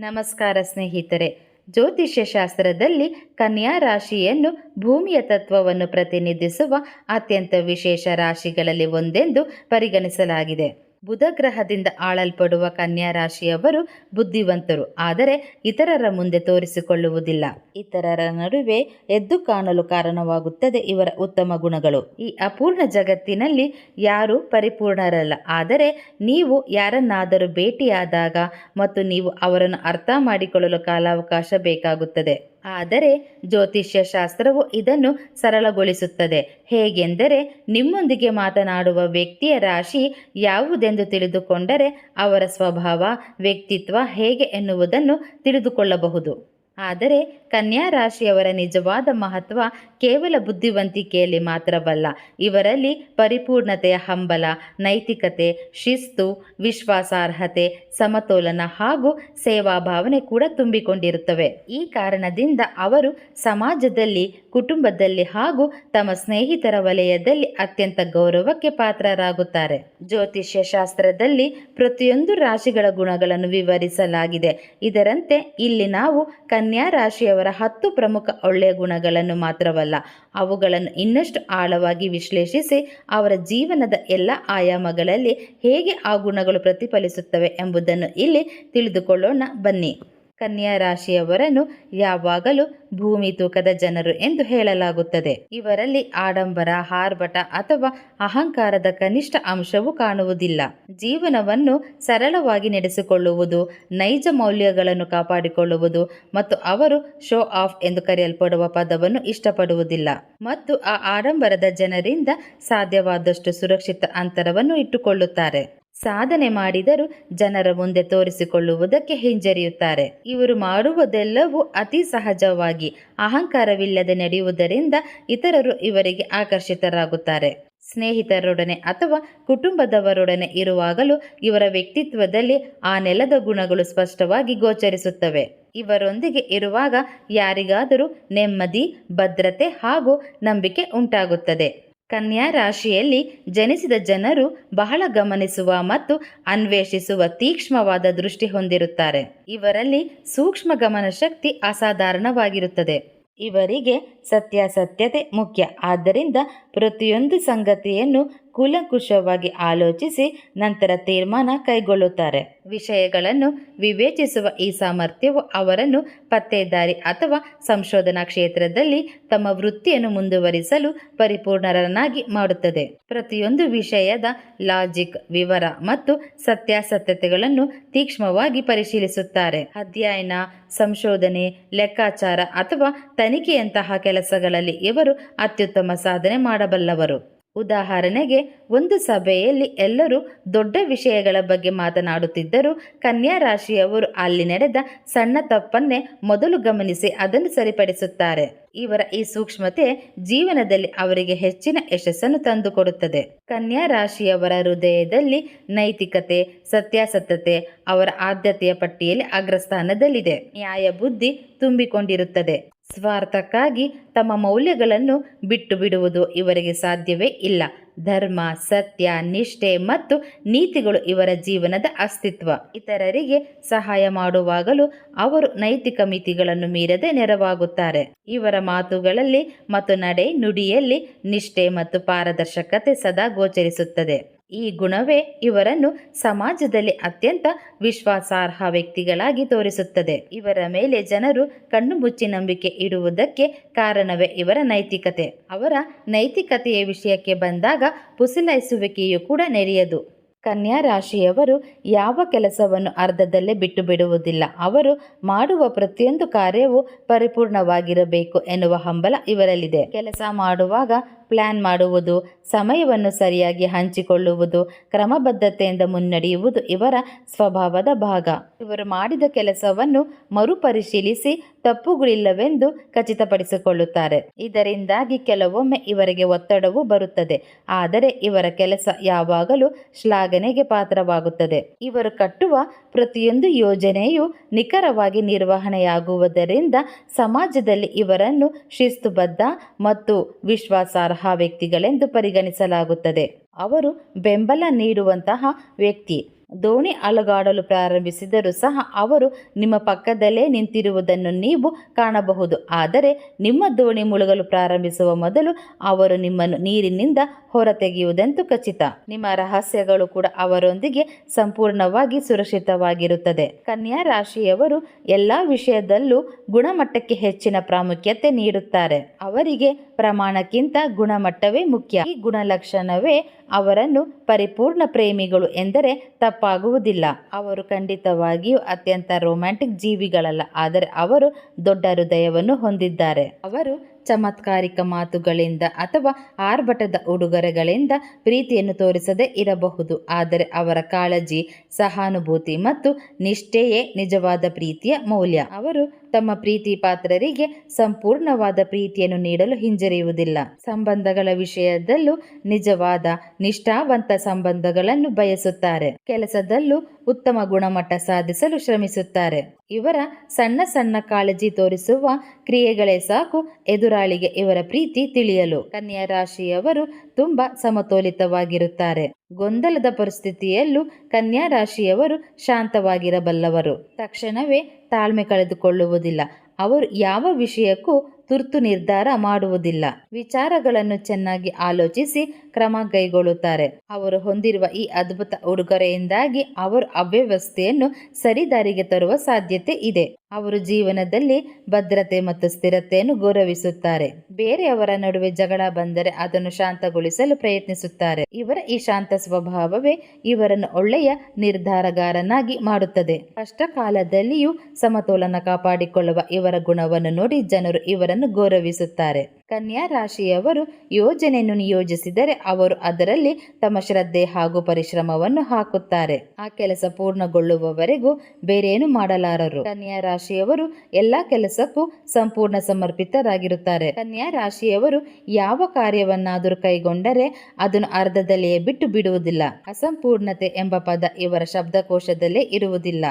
ನಮಸ್ಕಾರ ಸ್ನೇಹಿತರೆ. ಜ್ಯೋತಿಷ್ಯ ಶಾಸ್ತ್ರದಲ್ಲಿ ಕನ್ಯಾ ರಾಶಿಯನ್ನು ಭೂಮಿಯ ತತ್ವವನ್ನು ಪ್ರತಿನಿಧಿಸುವ ಅತ್ಯಂತ ವಿಶೇಷ ರಾಶಿಗಳಲ್ಲಿ ಒಂದೆಂದು ಪರಿಗಣಿಸಲಾಗಿದೆ. ಬುಧ ಗ್ರಹದಿಂದ ಆಳಲ್ಪಡುವ ಕನ್ಯಾ ರಾಶಿಯವರು ಬುದ್ಧಿವಂತರು. ಆದರೆ ಇತರರ ಮುಂದೆ ತೋರಿಸಿಕೊಳ್ಳುವುದಿಲ್ಲ. ಇತರರ ನಡುವೆ ಎದ್ದು ಕಾಣಲು ಕಾರಣವಾಗುತ್ತದೆ ಇವರ ಉತ್ತಮ ಗುಣಗಳು. ಈ ಅಪೂರ್ಣ ಜಗತ್ತಿನಲ್ಲಿ ಯಾರು ಪರಿಪೂರ್ಣರಲ್ಲ. ಆದರೆ ನೀವು ಯಾರನ್ನಾದರೂ ಭೇಟಿಯಾದಾಗ ಮತ್ತು ನೀವು ಅವರನ್ನು ಅರ್ಥ ಮಾಡಿಕೊಳ್ಳಲು ಕಾಲಾವಕಾಶ ಬೇಕಾಗುತ್ತದೆ. ಆದರೆ ಜ್ಯೋತಿಷ್ಯ ಶಾಸ್ತ್ರವು ಇದನ್ನು ಸರಳಗೊಳಿಸುತ್ತದೆ. ಹೇಗೆಂದರೆ ನಿಮ್ಮೊಂದಿಗೆ ಮಾತನಾಡುವ ವ್ಯಕ್ತಿಯ ರಾಶಿ ಯಾವುದೆಂದು ತಿಳಿದುಕೊಂಡರೆ ಅವರ ಸ್ವಭಾವ, ವ್ಯಕ್ತಿತ್ವ ಹೇಗೆ ಎನ್ನುವುದನ್ನು ತಿಳಿದುಕೊಳ್ಳಬಹುದು. ಆದರೆ ಕನ್ಯಾ ರಾಶಿಯವರ ನಿಜವಾದ ಮಹತ್ವ ಕೇವಲ ಬುದ್ಧಿವಂತಿಕೆಯಲ್ಲಿ ಮಾತ್ರವಲ್ಲ. ಇವರಲ್ಲಿ ಪರಿಪೂರ್ಣತೆಯ ಹಂಬಲ, ನೈತಿಕತೆ, ಶಿಸ್ತು, ವಿಶ್ವಾಸಾರ್ಹತೆ, ಸಮತೋಲನ ಹಾಗೂ ಸೇವಾ ಭಾವನೆ ಕೂಡ ತುಂಬಿಕೊಂಡಿರುತ್ತವೆ. ಈ ಕಾರಣದಿಂದ ಅವರು ಸಮಾಜದಲ್ಲಿ, ಕುಟುಂಬದಲ್ಲಿ ಹಾಗೂ ತಮ್ಮ ಸ್ನೇಹಿತರ ವಲಯದಲ್ಲಿ ಅತ್ಯಂತ ಗೌರವಕ್ಕೆ ಪಾತ್ರರಾಗುತ್ತಾರೆ. ಜ್ಯೋತಿಷ್ಯ ಶಾಸ್ತ್ರದಲ್ಲಿ ಪ್ರತಿಯೊಂದು ರಾಶಿಗಳ ಗುಣಗಳನ್ನು ವಿವರಿಸಲಾಗಿದೆ. ಇದರಂತೆ ಇಲ್ಲಿ ನಾವು ಕನ್ಯಾ ರಾಶಿಯವರ ಹತ್ತು ಪ್ರಮುಖ ಒಳ್ಳೆಯ ಗುಣಗಳನ್ನು ಮಾತ್ರವಲ್ಲ, ಅವುಗಳನ್ನು ಇನ್ನಷ್ಟು ಆಳವಾಗಿ ವಿಶ್ಲೇಷಿಸಿ ಅವರ ಜೀವನದ ಎಲ್ಲ ಆಯಾಮಗಳಲ್ಲಿ ಹೇಗೆ ಆ ಗುಣಗಳು ಪ್ರತಿಫಲಿಸುತ್ತವೆ ಎಂಬುದನ್ನು ಇಲ್ಲಿ ತಿಳಿದುಕೊಳ್ಳೋಣ. ಬನ್ನಿ. ಕನ್ಯಾ ರಾಶಿಯವರನ್ನು ಯಾವಾಗಲೂ ಭೂಮಿ ತೂಕದ ಜನರು ಎಂದು ಹೇಳಲಾಗುತ್ತದೆ. ಇವರಲ್ಲಿ ಆಡಂಬರ, ಹಾರ್ಭಟ ಅಥವಾ ಅಹಂಕಾರದ ಕನಿಷ್ಠ ಅಂಶವು ಕಾಣುವುದಿಲ್ಲ. ಜೀವನವನ್ನು ಸರಳವಾಗಿ ನಡೆಸಿಕೊಳ್ಳುವುದು, ನೈಜ ಮೌಲ್ಯಗಳನ್ನು ಕಾಪಾಡಿಕೊಳ್ಳುವುದು ಮತ್ತು ಅವರು ಶೋ ಆಫ್ ಎಂದು ಕರೆಯಲ್ಪಡುವ ಪದವನ್ನು ಇಷ್ಟಪಡುವುದಿಲ್ಲ. ಮತ್ತು ಆ ಆಡಂಬರದ ಜನರಿಂದ ಸಾಧ್ಯವಾದಷ್ಟು ಸುರಕ್ಷಿತ ಅಂತರವನ್ನು ಇಟ್ಟುಕೊಳ್ಳುತ್ತಾರೆ. ಸಾಧನೆ ಮಾಡಿದರೂ ಜನರ ಮುಂದೆ ತೋರಿಸಿಕೊಳ್ಳುವುದಕ್ಕೆ ಹಿಂಜರಿಯುತ್ತಾರೆ. ಇವರು ಮಾಡುವುದೆಲ್ಲವೂ ಅತಿ ಸಹಜವಾಗಿ, ಅಹಂಕಾರವಿಲ್ಲದೆ ನಡೆಯುವುದರಿಂದ ಇತರರು ಇವರಿಗೆ ಆಕರ್ಷಿತರಾಗುತ್ತಾರೆ. ಸ್ನೇಹಿತರೊಡನೆ ಅಥವಾ ಕುಟುಂಬದವರೊಡನೆ ಇರುವಾಗಲೂ ಇವರ ವ್ಯಕ್ತಿತ್ವದಲ್ಲಿ ಆ ನೆಲದ ಗುಣಗಳು ಸ್ಪಷ್ಟವಾಗಿ ಗೋಚರಿಸುತ್ತವೆ. ಇವರೊಂದಿಗೆ ಇರುವಾಗ ಯಾರಿಗಾದರೂ ನೆಮ್ಮದಿ, ಭದ್ರತೆ ಹಾಗೂ ನಂಬಿಕೆ ಉಂಟಾಗುತ್ತದೆ. ಕನ್ಯಾ ರಾಶಿಯಲ್ಲಿ ಜನಿಸಿದ ಜನರು ಬಹಳ ಗಮನಿಸುವ ಮತ್ತು ಅನ್ವೇಷಿಸುವ ತೀಕ್ಷ್ಮವಾದ ದೃಷ್ಟಿ ಹೊಂದಿರುತ್ತಾರೆ. ಇವರಲ್ಲಿ ಸೂಕ್ಷ್ಮ ಗಮನ ಶಕ್ತಿ ಅಸಾಧಾರಣವಾಗಿರುತ್ತದೆ. ಇವರಿಗೆ ಸತ್ಯಾಸತ್ಯತೆ ಮುಖ್ಯ. ಆದ್ದರಿಂದ ಪ್ರತಿಯೊಂದು ಸಂಗತಿಯನ್ನು ಕೂಲಂಕುಷವಾಗಿ ಆಲೋಚಿಸಿ ನಂತರ ತೀರ್ಮಾನ ಕೈಗೊಳ್ಳುತ್ತಾರೆ. ವಿಷಯಗಳನ್ನು ವಿವೇಚಿಸುವ ಈ ಸಾಮರ್ಥ್ಯವು ಅವರನ್ನು ಪತ್ತೆದಾರಿ ಅಥವಾ ಸಂಶೋಧನಾ ಕ್ಷೇತ್ರದಲ್ಲಿ ತಮ್ಮ ವೃತ್ತಿಯನ್ನು ಮುಂದುವರಿಸಲು ಪರಿಪೂರ್ಣರನ್ನಾಗಿ ಮಾಡುತ್ತದೆ. ಪ್ರತಿಯೊಂದು ವಿಷಯದ ಲಾಜಿಕ್, ವಿವರ ಮತ್ತು ಸತ್ಯಾಸತ್ಯತೆಗಳನ್ನು ತೀಕ್ಷ್ಮವಾಗಿ ಪರಿಶೀಲಿಸುತ್ತಾರೆ. ಅಧ್ಯಯನ, ಸಂಶೋಧನೆ, ಲೆಕ್ಕಾಚಾರ ಅಥವಾ ತನಿಖೆಯಂತಹ ಕೆಲಸಗಳಲ್ಲಿ ಇವರು ಅತ್ಯುತ್ತಮ ಸಾಧನೆ ಮಾಡಬಲ್ಲವರು. ಉದಾಹರಣೆಗೆ, ಒಂದು ಸಭೆಯಲ್ಲಿ ಎಲ್ಲರೂ ದೊಡ್ಡ ವಿಷಯಗಳ ಬಗ್ಗೆ ಮಾತನಾಡುತ್ತಿದ್ದರೂ ಕನ್ಯಾ ರಾಶಿಯವರು ಅಲ್ಲಿ ನಡೆದ ಸಣ್ಣ ತಪ್ಪನ್ನೇ ಮೊದಲು ಗಮನಿಸಿ ಅದನ್ನು ಸರಿಪಡಿಸುತ್ತಾರೆ. ಇವರ ಈ ಸೂಕ್ಷ್ಮತೆ ಜೀವನದಲ್ಲಿ ಅವರಿಗೆ ಹೆಚ್ಚಿನ ಯಶಸ್ಸನ್ನು ತಂದುಕೊಡುತ್ತದೆ. ಕನ್ಯಾ ರಾಶಿಯವರ ಹೃದಯದಲ್ಲಿ ನೈತಿಕತೆ, ಸತ್ಯಾಸತ್ಯತೆ, ಅವರ ಆದ್ಯತೆಯ ಪಟ್ಟಿಯಲ್ಲಿ ಅಗ್ರಸ್ಥಾನದಲ್ಲಿದೆ. ನ್ಯಾಯ ಬುದ್ಧಿ ತುಂಬಿಕೊಂಡಿರುತ್ತದೆ. ಸ್ವಾರ್ಥಕ್ಕಾಗಿ ತಮ್ಮ ಮೌಲ್ಯಗಳನ್ನು ಬಿಟ್ಟು ಬಿಡುವುದು ಇವರಿಗೆ ಸಾಧ್ಯವೇ ಇಲ್ಲ. ಧರ್ಮ, ಸತ್ಯ, ನಿಷ್ಠೆ ಮತ್ತು ನೀತಿಗಳು ಇವರ ಜೀವನದ ಅಸ್ತಿತ್ವ. ಇತರರಿಗೆ ಸಹಾಯ ಮಾಡುವಾಗಲೂ ಅವರು ನೈತಿಕ ಮಿತಿಗಳನ್ನು ಮೀರದೆ ನೆರವಾಗುತ್ತಾರೆ. ಇವರ ಮಾತುಗಳಲ್ಲಿ ಮತ್ತು ನಡೆ ನುಡಿಯಲ್ಲಿ ನಿಷ್ಠೆ ಮತ್ತು ಪಾರದರ್ಶಕತೆ ಸದಾ ಗೋಚರಿಸುತ್ತದೆ. ಈ ಗುಣವೇ ಇವರನ್ನು ಸಮಾಜದಲ್ಲಿ ಅತ್ಯಂತ ವಿಶ್ವಾಸಾರ್ಹ ವ್ಯಕ್ತಿಗಳಾಗಿ ತೋರಿಸುತ್ತದೆ. ಇವರ ಮೇಲೆ ಜನರು ಕಣ್ಣು ಮುಚ್ಚಿ ನಂಬಿಕೆ ಇಡುವುದಕ್ಕೆ ಕಾರಣವೇ ಇವರ ನೈತಿಕತೆ. ಅವರ ನೈತಿಕತೆಯ ವಿಷಯಕ್ಕೆ ಬಂದಾಗ ಪುಸಿಲೈಸುವಿಕೆಯು ಕೂಡ ನೆರೆಯದು. ಕನ್ಯಾ ರಾಶಿಯವರು ಯಾವ ಕೆಲಸವನ್ನು ಅರ್ಧದಲ್ಲೇ ಬಿಟ್ಟು ಬಿಡುವುದಿಲ್ಲ ಅವರು ಮಾಡುವ ಪ್ರತಿಯೊಂದು ಕಾರ್ಯವೂ ಪರಿಪೂರ್ಣವಾಗಿರಬೇಕು ಎನ್ನುವ ಹಂಬಲ ಇವರಲ್ಲಿದೆ. ಕೆಲಸ ಮಾಡುವಾಗ ಪ್ಲ್ಯಾನ್ ಮಾಡುವುದು, ಸಮಯವನ್ನು ಸರಿಯಾಗಿ ಹಂಚಿಕೊಳ್ಳುವುದು, ಕ್ರಮಬದ್ಧತೆಯಿಂದ ಮುನ್ನಡೆಯುವುದು ಇವರ ಸ್ವಭಾವದ ಭಾಗ. ಇವರು ಮಾಡಿದ ಕೆಲಸವನ್ನು ಮರುಪರಿಶೀಲಿಸಿ ತಪ್ಪುಗಳಿಲ್ಲವೆಂದು ಖಚಿತಪಡಿಸಿಕೊಳ್ಳುತ್ತಾರೆ. ಇದರಿಂದಾಗಿ ಕೆಲವೊಮ್ಮೆ ಇವರಿಗೆ ಒತ್ತಡವೂ ಬರುತ್ತದೆ. ಆದರೆ ಇವರ ಕೆಲಸ ಯಾವಾಗಲೂ ಶ್ಲಾಘನೆಗೆ ಪಾತ್ರವಾಗುತ್ತದೆ. ಇವರು ಕಟ್ಟುವ ಪ್ರತಿಯೊಂದು ಯೋಜನೆಯು ನಿಖರವಾಗಿ ನಿರ್ವಹಣೆಯಾಗುವುದರಿಂದ ಸಮಾಜದಲ್ಲಿ ಇವರನ್ನು ಶಿಸ್ತುಬದ್ಧ ಮತ್ತು ವಿಶ್ವಾಸಾರ್ಹ ವ್ಯಕ್ತಿಗಳೆಂದು ಪರಿಗಣಿಸಲಾಗುತ್ತದೆ. ಅವರು ಬೆಂಬಲ ನೀಡುವಂತಹ ವ್ಯಕ್ತಿ. ದೋಣಿ ಅಲುಗಾಡಲು ಪ್ರಾರಂಭಿಸಿದರೂ ಸಹ ಅವರು ನಿಮ್ಮ ಪಕ್ಕದಲ್ಲೇ ನಿಂತಿರುವುದನ್ನು ನೀವು ಕಾಣಬಹುದು. ಆದರೆ ನಿಮ್ಮ ದೋಣಿ ಮುಳುಗಲು ಪ್ರಾರಂಭಿಸುವ ಮೊದಲು ಅವರು ನಿಮ್ಮನ್ನು ನೀರಿನಿಂದ ಹೊರತೆಗೆಯುವುದಂತೂ ಖಚಿತ. ನಿಮ್ಮ ರಹಸ್ಯಗಳು ಕೂಡ ಅವರೊಂದಿಗೆ ಸಂಪೂರ್ಣವಾಗಿ ಸುರಕ್ಷಿತವಾಗಿರುತ್ತದೆ. ಕನ್ಯಾ ರಾಶಿಯವರು ಎಲ್ಲ ವಿಷಯದಲ್ಲೂ ಗುಣಮಟ್ಟಕ್ಕೆ ಹೆಚ್ಚಿನ ಪ್ರಾಮುಖ್ಯತೆ ನೀಡುತ್ತಾರೆ. ಅವರಿಗೆ ಪ್ರಮಾಣಕ್ಕಿಂತ ಗುಣಮಟ್ಟವೇ ಮುಖ್ಯ. ಈ ಗುಣಲಕ್ಷಣವೇ ಅವರನ್ನು ಪರಿಪೂರ್ಣ ಪ್ರೇಮಿಗಳು ಎಂದರೆ ತಪ್ಪಾಗುವುದಿಲ್ಲ. ಅವರು ಖಂಡಿತವಾಗಿಯೂ ಅತ್ಯಂತ ರೋಮ್ಯಾಂಟಿಕ್ ಜೀವಿಗಳಲ್ಲ ಆದರೆ ಅವರು ದೊಡ್ಡ ಹೃದಯವನ್ನು ಹೊಂದಿದ್ದಾರೆ. ಅವರು ಚಮತ್ಕಾರಿಕ ಮಾತುಗಳಿಂದ ಅಥವಾ ಆರ್ಭಟದ ಉಡುಗೊರೆಗಳಿಂದ ಪ್ರೀತಿಯನ್ನು ತೋರಿಸದೆ ಇರಬಹುದು. ಆದರೆ ಅವರ ಕಾಳಜಿ, ಸಹಾನುಭೂತಿ ಮತ್ತು ನಿಷ್ಠೆಯೇ ನಿಜವಾದ ಪ್ರೀತಿಯ ಮೌಲ್ಯ. ಅವರು ತಮ್ಮ ಪ್ರೀತಿ ಪಾತ್ರರಿಗೆ ಸಂಪೂರ್ಣವಾದ ಪ್ರೀತಿಯನ್ನು ನೀಡಲು ಹಿಂಜರಿಯುವುದಿಲ್ಲ. ಸಂಬಂಧಗಳ ವಿಷಯದಲ್ಲೂ ನಿಜವಾದ, ನಿಷ್ಠಾವಂತ ಸಂಬಂಧಗಳನ್ನು ಬಯಸುತ್ತಾರೆ. ಕೆಲಸದಲ್ಲೂ ಉತ್ತಮ ಗುಣಮಟ್ಟ ಸಾಧಿಸಲು ಶ್ರಮಿಸುತ್ತಾರೆ. ಇವರ ಸಣ್ಣ ಸಣ್ಣ ಕಾಳಜಿ ತೋರಿಸುವ ಕ್ರಿಯೆಗಳೇ ಸಾಕು ಎದುರಾಳಿಗೆ ಇವರ ಪ್ರೀತಿ ತಿಳಿಯಲು. ಕನ್ಯಾ ರಾಶಿಯವರು ತುಂಬಾ ಸಮತೋಲಿತವಾಗಿರುತ್ತಾರೆ. ಗೊಂದಲದ ಪರಿಸ್ಥಿತಿಯಲ್ಲೂ ಕನ್ಯಾ ರಾಶಿಯವರು ಶಾಂತವಾಗಿರಬಲ್ಲವರು. ತಕ್ಷಣವೇ ತಾಳ್ಮೆ ಕಳೆದುಕೊಳ್ಳುವುದಿಲ್ಲ. ಅವರು ಯಾವ ವಿಷಯಕ್ಕೂ ತುರ್ತು ನಿರ್ಧಾರ ಮಾಡುವುದಿಲ್ಲ. ವಿಚಾರಗಳನ್ನು ಚೆನ್ನಾಗಿ ಆಲೋಚಿಸಿ ಕ್ರಮ ಕೈಗೊಳ್ಳುತ್ತಾರೆ. ಅವರು ಹೊಂದಿರುವ ಈ ಅದ್ಭುತ ಉಡುಗೊರೆಯಿಂದಾಗಿ ಅವರು ಅವ್ಯವಸ್ಥೆಯನ್ನು ಸರಿದಾರಿಗೆ ತರುವ ಸಾಧ್ಯತೆ ಇದೆ. ಅವರು ಜೀವನದಲ್ಲಿ ಭದ್ರತೆ ಮತ್ತು ಸ್ಥಿರತೆಯನ್ನು ಗೌರವಿಸುತ್ತಾರೆ. ಬೇರೆಯವರ ನಡುವೆ ಜಗಳ ಬಂದರೆ ಅದನ್ನು ಶಾಂತಗೊಳಿಸಲು ಪ್ರಯತ್ನಿಸುತ್ತಾರೆ. ಇವರ ಈ ಶಾಂತ ಸ್ವಭಾವವೇ ಇವರನ್ನು ಒಳ್ಳೆಯ ನಿರ್ಧಾರಗಾರನಾಗಿ ಮಾಡುತ್ತದೆ. ಕಷ್ಟ ಕಾಲದಲ್ಲಿಯೂ ಸಮತೋಲನ ಕಾಪಾಡಿಕೊಳ್ಳುವ ಇವರ ಗುಣವನ್ನು ನೋಡಿ ಜನರು ಇವರನ್ನು ಗೌರವಿಸುತ್ತಾರೆ. ಕನ್ಯಾ ರಾಶಿಯವರು ಯೋಜನೆಯನ್ನು ನಿಯೋಜಿಸಿದರೆ ಅವರು ಅದರಲ್ಲಿ ತಮ್ಮ ಶ್ರದ್ಧೆ ಹಾಗೂ ಪರಿಶ್ರಮವನ್ನು ಹಾಕುತ್ತಾರೆ. ಆ ಕೆಲಸ ಪೂರ್ಣಗೊಳ್ಳುವವರೆಗೂ ಬೇರೇನು ಮಾಡಲಾರರು. ಕನ್ಯಾ ರಾಶಿಯವರು ಎಲ್ಲಾ ಕೆಲಸಕ್ಕೂ ಸಂಪೂರ್ಣ ಸಮರ್ಪಿತರಾಗಿರುತ್ತಾರೆ. ಕನ್ಯಾ ರಾಶಿಯವರು ಯಾವ ಕಾರ್ಯವನ್ನಾದರೂ ಕೈಗೊಂಡರೆ ಅದನ್ನು ಅರ್ಧದಲ್ಲಿಯೇ ಬಿಟ್ಟು ಬಿಡುವುದಿಲ್ಲ. ಅಸಂಪೂರ್ಣತೆ ಎಂಬ ಪದ ಇವರ ಶಬ್ದಕೋಶದಲ್ಲೇ ಇರುವುದಿಲ್ಲ.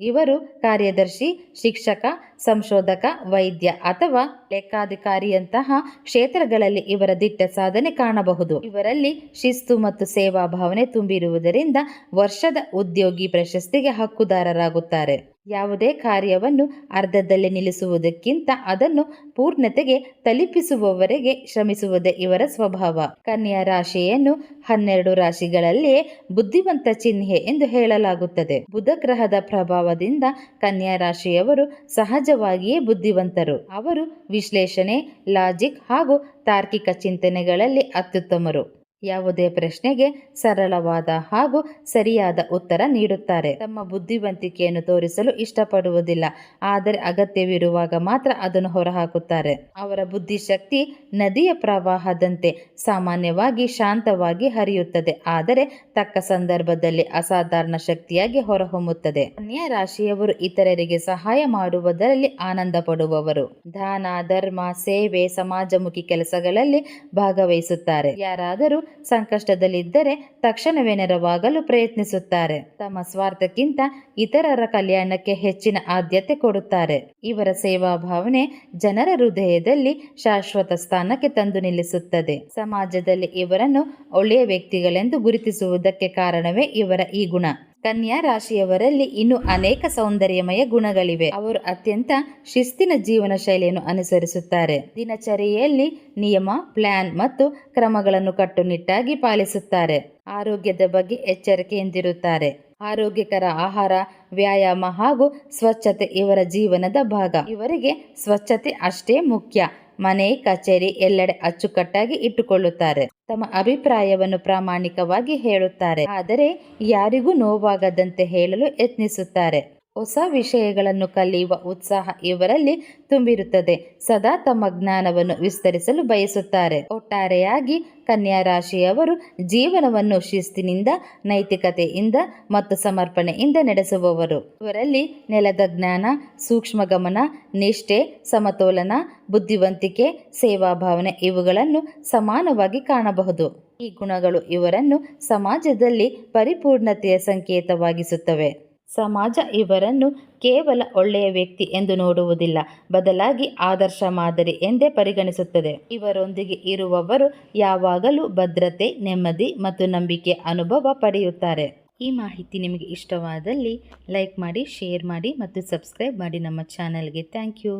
ಇವರು ಕಾರ್ಯದರ್ಶಿ, ಶಿಕ್ಷಕ, ಸಂಶೋಧಕ, ವೈದ್ಯ ಅಥವಾ ಲೆಕ್ಕಾಧಿಕಾರಿಯಂತಹ ಕ್ಷೇತ್ರಗಳಲ್ಲಿ ಇವರ ದಿಟ್ಟ ಸಾಧನೆ ಕಾಣಬಹುದು. ಇವರಲ್ಲಿ ಶಿಸ್ತು ಮತ್ತು ಸೇವಾ ಭಾವನೆ ತುಂಬಿರುವುದರಿಂದ ವರ್ಷದ ಉದ್ಯೋಗಿ ಪ್ರಶಸ್ತಿಗೆ ಹಕ್ಕುದಾರರಾಗುತ್ತಾರೆ. ಯಾವುದೇ ಕಾರ್ಯವನ್ನು ಅರ್ಧದಲ್ಲಿ ನಿಲ್ಲಿಸುವುದಕ್ಕಿಂತ ಅದನ್ನು ಪೂರ್ಣತೆಗೆ ತಲುಪಿಸುವವರೆಗೆ ಶ್ರಮಿಸುವುದೇ ಇವರ ಸ್ವಭಾವ. ಕನ್ಯಾ ರಾಶಿಯನ್ನು ಹನ್ನೆರಡು ರಾಶಿಗಳಲ್ಲಿಯೇ ಬುದ್ಧಿವಂತ ಚಿಹ್ನೆ ಎಂದು ಹೇಳಲಾಗುತ್ತದೆ. ಬುಧ ಗ್ರಹದ ಪ್ರಭಾವದಿಂದ ಕನ್ಯಾ ರಾಶಿಯವರು ಸಹಜವಾಗಿಯೇ ಬುದ್ಧಿವಂತರು. ಅವರು ವಿಶ್ಲೇಷಣೆ, ಲಾಜಿಕ್ ಹಾಗೂ ತಾರ್ಕಿಕ ಚಿಂತನೆಗಳಲ್ಲಿ ಅತ್ಯುತ್ತಮರು. ಯಾವುದೇ ಪ್ರಶ್ನೆಗೆ ಸರಳವಾದ ಹಾಗೂ ಸರಿಯಾದ ಉತ್ತರ ನೀಡುತ್ತಾರೆ. ತಮ್ಮ ಬುದ್ಧಿವಂತಿಕೆಯನ್ನು ತೋರಿಸಲು ಇಷ್ಟಪಡುವುದಿಲ್ಲ, ಆದರೆ ಅಗತ್ಯವಿರುವಾಗ ಮಾತ್ರ ಅದನ್ನು ಹೊರಹಾಕುತ್ತಾರೆ. ಅವರ ಬುದ್ಧಿಶಕ್ತಿ ನದಿಯ ಪ್ರವಾಹದಂತೆ ಸಾಮಾನ್ಯವಾಗಿ ಶಾಂತವಾಗಿ ಹರಿಯುತ್ತದೆ, ಆದರೆ ತಕ್ಕ ಸಂದರ್ಭದಲ್ಲಿ ಅಸಾಧಾರಣ ಶಕ್ತಿಯಾಗಿ ಹೊರಹೊಮ್ಮುತ್ತದೆ. ಕನ್ಯಾ ರಾಶಿಯವರು ಇತರರಿಗೆ ಸಹಾಯ ಮಾಡುವುದರಲ್ಲಿ ಆನಂದ ಪಡುವವರು ದಾನ, ಧರ್ಮ, ಸೇವೆ, ಸಮಾಜಮುಖಿ ಕೆಲಸಗಳಲ್ಲಿ ಭಾಗವಹಿಸುತ್ತಾರೆ. ಯಾರಾದರೂ ಸಂಕಷ್ಟದಲ್ಲಿದ್ದರೆ ತಕ್ಷಣವೇ ನೆರವಾಗಲು ಪ್ರಯತ್ನಿಸುತ್ತಾರೆ. ತಮ್ಮ ಸ್ವಾರ್ಥಕ್ಕಿಂತ ಇತರರ ಕಲ್ಯಾಣಕ್ಕೆ ಹೆಚ್ಚಿನ ಆದ್ಯತೆ ಕೊಡುತ್ತಾರೆ. ಇವರ ಸೇವಾ ಭಾವನೆ ಜನರ ಹೃದಯದಲ್ಲಿ ಶಾಶ್ವತ ಸ್ಥಾನಕ್ಕೆ ತಂದು ನಿಲ್ಲಿಸುತ್ತದೆ. ಸಮಾಜದಲ್ಲಿ ಇವರನ್ನು ಒಳ್ಳೆಯ ವ್ಯಕ್ತಿಗಳೆಂದು ಗುರುತಿಸುವುದಕ್ಕೆ ಕಾರಣವೇ ಇವರ ಈ ಗುಣ. ಕನ್ಯಾ ರಾಶಿಯವರಲ್ಲಿ ಇನ್ನು ಅನೇಕ ಸೌಂದರ್ಯಮಯ ಗುಣಗಳಿವೆ. ಅವರು ಅತ್ಯಂತ ಶಿಸ್ತಿನ ಜೀವನ ಶೈಲಿಯನ್ನು ಅನುಸರಿಸುತ್ತಾರೆ. ದಿನಚರಿಯಲ್ಲಿ ನಿಯಮ, ಪ್ಲಾನ್ ಮತ್ತು ಕ್ರಮಗಳನ್ನು ಕಟ್ಟುನಿಟ್ಟಾಗಿ ಪಾಲಿಸುತ್ತಾರೆ. ಆರೋಗ್ಯದ ಬಗ್ಗೆ ಎಚ್ಚರಿಕೆಯಿಂದಿರುತ್ತಾರೆ. ಆರೋಗ್ಯಕರ ಆಹಾರ, ವ್ಯಾಯಾಮ ಹಾಗೂ ಸ್ವಚ್ಛತೆ ಇವರ ಜೀವನದ ಭಾಗ. ಇವರಿಗೆ ಸ್ವಚ್ಛತೆ ಅಷ್ಟೇ ಮುಖ್ಯ. ಮನೆ ಕಚೇರಿ ಎಲ್ಲೆಡೆ ಅಚ್ಚುಕಟ್ಟಾಗಿ ಇಟ್ಟುಕೊಳ್ಳುತ್ತಾರೆ. ತಮ್ಮ ಅಭಿಪ್ರಾಯವನ್ನು ಪ್ರಾಮಾಣಿಕವಾಗಿ ಹೇಳುತ್ತಾರೆ. ಆದರೆ ಯಾರಿಗೂ ನೋವಾಗದಂತೆ ಹೇಳಲು ಯತ್ನಿಸುತ್ತಾರೆ. ಹೊಸ ವಿಷಯಗಳನ್ನು ಕಲಿಯುವ ಉತ್ಸಾಹ ಇವರಲ್ಲಿ ತುಂಬಿರುತ್ತದೆ. ಸದಾ ತಮ್ಮ ಜ್ಞಾನವನ್ನು ವಿಸ್ತರಿಸಲು ಬಯಸುತ್ತಾರೆ. ಒಟ್ಟಾರೆಯಾಗಿ ಕನ್ಯಾ ರಾಶಿಯವರು ಜೀವನವನ್ನು ಶಿಸ್ತಿನಿಂದ, ನೈತಿಕತೆಯಿಂದ ಮತ್ತು ಸಮರ್ಪಣೆಯಿಂದ ನಡೆಸುವವರು. ಇವರಲ್ಲಿ ನೆಲದ ಜ್ಞಾನ, ಸೂಕ್ಷ್ಮ ಗಮನ, ನಿಷ್ಠೆ, ಸಮತೋಲನ, ಬುದ್ಧಿವಂತಿಕೆ ಸೇವಾ ಭಾವನೆ ಇವುಗಳನ್ನು ಸಮಾನವಾಗಿ ಕಾಣಬಹುದು. ಈ ಗುಣಗಳು ಇವರನ್ನು ಸಮಾಜದಲ್ಲಿ ಪರಿಪೂರ್ಣತೆಯ ಸಂಕೇತವಾಗಿಸುತ್ತವೆ. ಸಮಾಜ ಇವರನ್ನು ಕೇವಲ ಒಳ್ಳೆಯ ವ್ಯಕ್ತಿ ಎಂದು ನೋಡುವುದಿಲ್ಲ, ಬದಲಾಗಿ ಆದರ್ಶ ಮಾದರಿ ಎಂದೇ ಪರಿಗಣಿಸುತ್ತದೆ. ಇವರೊಂದಿಗೆ ಇರುವವರು ಯಾವಾಗಲೂ ಭದ್ರತೆ, ನೆಮ್ಮದಿ ಮತ್ತು ನಂಬಿಕೆ ಅನುಭವ ಪಡೆಯುತ್ತಾರೆ. ಈ ಮಾಹಿತಿ ನಿಮಗೆ ಇಷ್ಟವಾದಲ್ಲಿ ಲೈಕ್ ಮಾಡಿ, ಶೇರ್ ಮಾಡಿ ಮತ್ತು ಸಬ್ಸ್ಕ್ರೈಬ್ ಮಾಡಿ ನಮ್ಮ ಚಾನಲ್ಗೆ. Thank you.